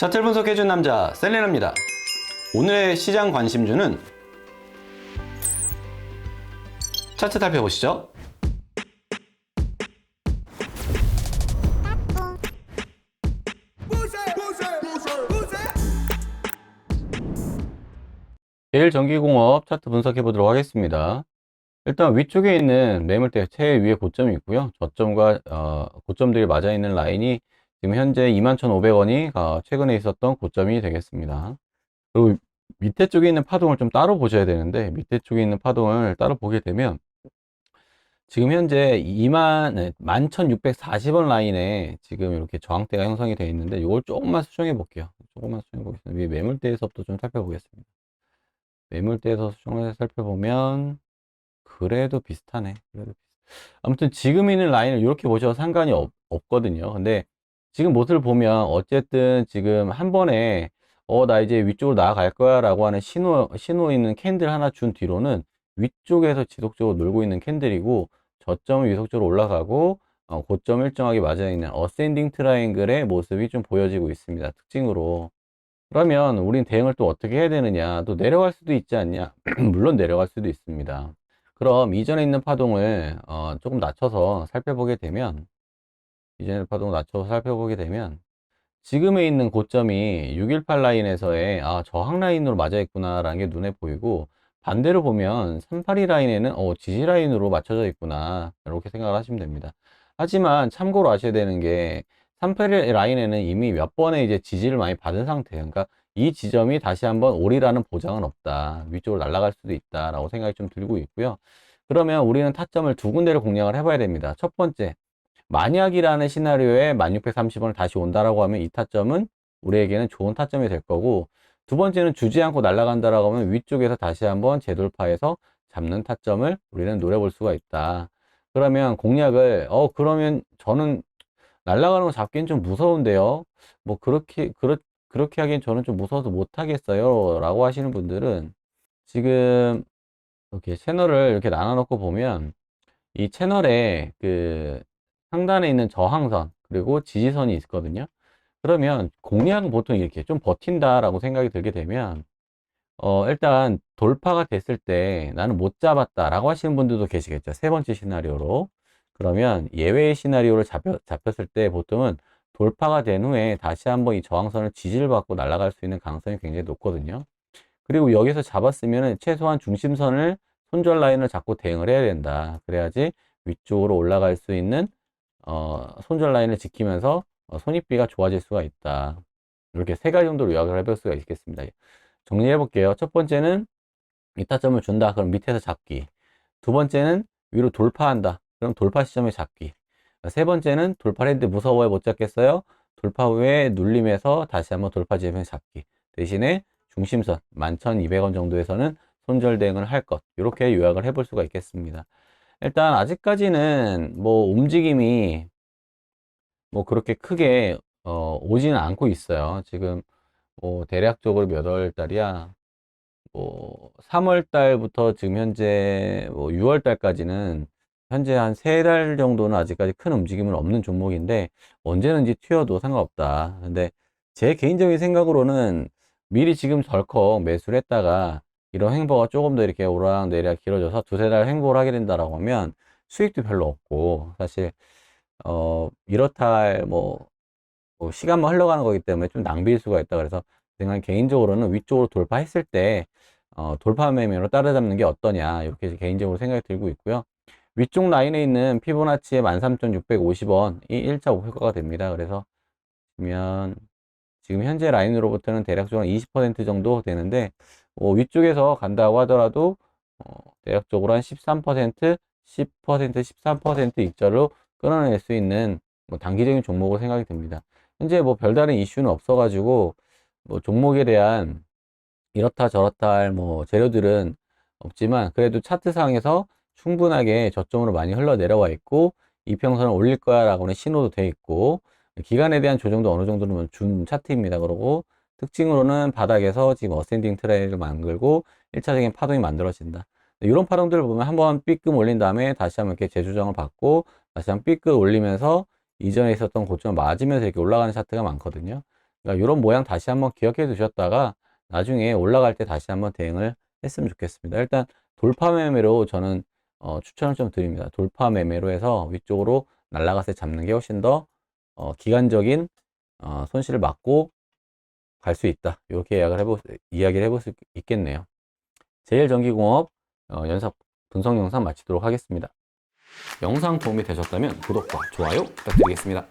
차트를 분석해준 남자 셀레나입니다. 오늘의 시장 관심주는 차트 살펴보시죠. 제일전기공업 차트 분석해 보도록 하겠습니다. 일단 위쪽에 있는 매물대 최 위에 고점이 있고요. 저점과 어, 고점들이 맞아 있는 라인이 지금 현재 21,500원이 어, 최근에 있었던 고점이 되겠습니다. 그리고 밑에 쪽에 있는 파동을 좀 따로 보셔야 되는데 밑에 쪽에 있는 파동을 따로 보게 되면 지금 현재 2만 11,640원 라인에 지금 이렇게 저항대가 형성이 되어 있는데 이걸 조금만 수정해 볼게요. 조금만 수정해 보겠습니다. 위에 매물대에서부터 좀 살펴보겠습니다. 매물대에서 수정을 살펴보면 그래도 비슷하네. 그래도 비슷. 아무튼 지금 있는 라인을 이렇게 보셔도 상관이 없, 없거든요. 근데 지금 모습을 보면 어쨌든 지금 한 번에 어 나 이제 위쪽으로 나아갈 거야 라고 하는 신호 신호 있는 캔들 하나 준 뒤로는 위쪽에서 지속적으로 놀고 있는 캔들이고 저점은 위속적으로 올라가고 어, 고점 일정하게 맞아 있는 어센딩 트라이앵글의 모습이 좀 보여지고 있습니다. 특징으로. 그러면 우린 대응을 또 어떻게 해야 되느냐? 또 내려갈 수도 있지 않냐? 물론 내려갈 수도 있습니다. 그럼 이전에 있는 파동을 어, 조금 낮춰서 살펴보게 되면 이전의 파동을 낮춰서 살펴보게 되면 지금에 있는 고점이 618 라인에서의 아, 저항 라인으로 맞아 있구나 라는 게 눈에 보이고 반대로 보면 382 라인에는 어, 지지 라인으로 맞춰져 있구나 이렇게 생각을 하시면 됩니다. 하지만 참고로 아셔야 되는 게 382 라인에는 이미 몇 번의 이제 지지를 많이 받은 상태예요. 그러니까 이 지점이 다시 한번 오리라는 보장은 없다. 위쪽으로 날아갈 수도 있다 라고 생각이 좀 들고 있고요. 그러면 우리는 타점을 두 군데를 공략을 해봐야 됩니다. 첫 번째, 만약이라는 시나리오에 1630원을 다시 온다라고 하면 이 타점은 우리에게는 좋은 타점이 될 거고 두 번째는 주지 않고 날아간다라고 하면 위쪽에서 다시 한번 재돌파해서 잡는 타점을 우리는 노려볼 수가 있다. 그러면 공략을 어 그러면 저는 날아가는 거 잡기엔 좀 무서운데요. 뭐 그렇게 그렇 그렇게 하기엔 저는 좀 무서워서 못 하겠어요. 라고 하시는 분들은 지금 이렇게 채널을 이렇게 나눠 놓고 보면 이 채널에 그 상단에 있는 저항선 그리고 지지선이 있거든요. 그러면 공략은 보통 이렇게 좀 버틴다라고 생각이 들게 되면 어 일단 돌파가 됐을 때 나는 못 잡았다라고 하시는 분들도 계시겠죠. 세 번째 시나리오로. 그러면 예외의 시나리오를 잡혔, 잡혔을 때 보통은 돌파가 된 후에 다시 한번 이 저항선을 지지를 받고 날아갈 수 있는 가능성이 굉장히 높거든요. 그리고 여기서 잡았으면 최소한 중심선을 손절 라인을 잡고 대응을 해야 된다. 그래야지 위쪽으로 올라갈 수 있는 어, 손절 라인을 지키면서 어, 손익비가 좋아질 수가 있다. 이렇게 세 가지 정도로 요약을 해볼 수가 있겠습니다. 정리해 볼게요. 첫 번째는 이타점을 준다. 그럼 밑에서 잡기. 두 번째는 위로 돌파한다. 그럼 돌파 시점에 잡기. 세 번째는 돌파를 했는데 무서워요. 못 잡겠어요? 돌파 후에 눌림에서 다시 한번 돌파 지점에 잡기. 대신에 중심선 11,200원 정도에서는 손절 대응을 할 것. 이렇게 요약을 해볼 수가 있겠습니다. 일단 아직까지는 뭐 움직임이 뭐 그렇게 크게 어, 오지는 않고 있어요. 지금 뭐 대략적으로 몇 월 달이야? 뭐 3월 달부터 지금 현재 뭐 6월 달까지는 현재 한 세 달 정도는 아직까지 큰 움직임은 없는 종목인데 언제든지 튀어도 상관없다. 근데 제 개인적인 생각으로는 미리 지금 덜컥 매수를 했다가 이런 행보가 조금 더 이렇게 오락내리락 길어져서 두세 달 행보를 하게 된다라고 하면 수익도 별로 없고 사실 어 이렇다 할뭐 뭐 시간만 흘러가는 거기 때문에 좀 낭비일 수가 있다 그래서 제가 개인적으로는 위쪽으로 돌파했을 때 어, 돌파 매매로 따라잡는 게 어떠냐 이렇게 개인적으로 생각이 들고 있고요. 위쪽 라인에 있는 피보나치의 13,650원이 1차 목표가가 됩니다. 그래서 보면 지금 현재 라인으로부터는 대략적으로 20% 정도 되는데 어, 위쪽에서 간다고 하더라도 어, 대략적으로 한 13%, 10%, 13% 입자로 끊어낼 수 있는 뭐 단기적인 종목으로 생각이 됩니다. 현재 뭐 별다른 이슈는 없어가지고 뭐 종목에 대한 이렇다 저렇다 할 뭐 재료들은 없지만 그래도 차트상에서 충분하게 저점으로 많이 흘러내려와 있고 이평선을 올릴 거야 라고는 신호도 돼 있고 기간에 대한 조정도 어느 정도는 준 차트입니다. 그러고 특징으로는 바닥에서 지금 어센딩 트레이를 만들고 1차적인 파동이 만들어진다. 이런 파동들을 보면 한번 B급 올린 다음에 다시 한번 이렇게 재조정을 받고 다시 한번 B급 올리면서 이전에 있었던 고점을 맞으면서 이렇게 올라가는 차트가 많거든요. 그러니까 이런 모양 다시 한번 기억해 두셨다가 나중에 올라갈 때 다시 한번 대응을 했으면 좋겠습니다. 일단 돌파 매매로 저는 어, 추천을 좀 드립니다. 돌파 매매로 해서 위쪽으로 날아가서 잡는 게 훨씬 더 어, 기간적인 어, 손실을 막고 갈 수 있다. 이렇게 이야기를 해보, 이야기를 해볼 수 있겠네요. 제일 전기공업 어, 연습 분석 영상 마치도록 하겠습니다. 영상 도움이 되셨다면 구독과 좋아요 부탁드리겠습니다.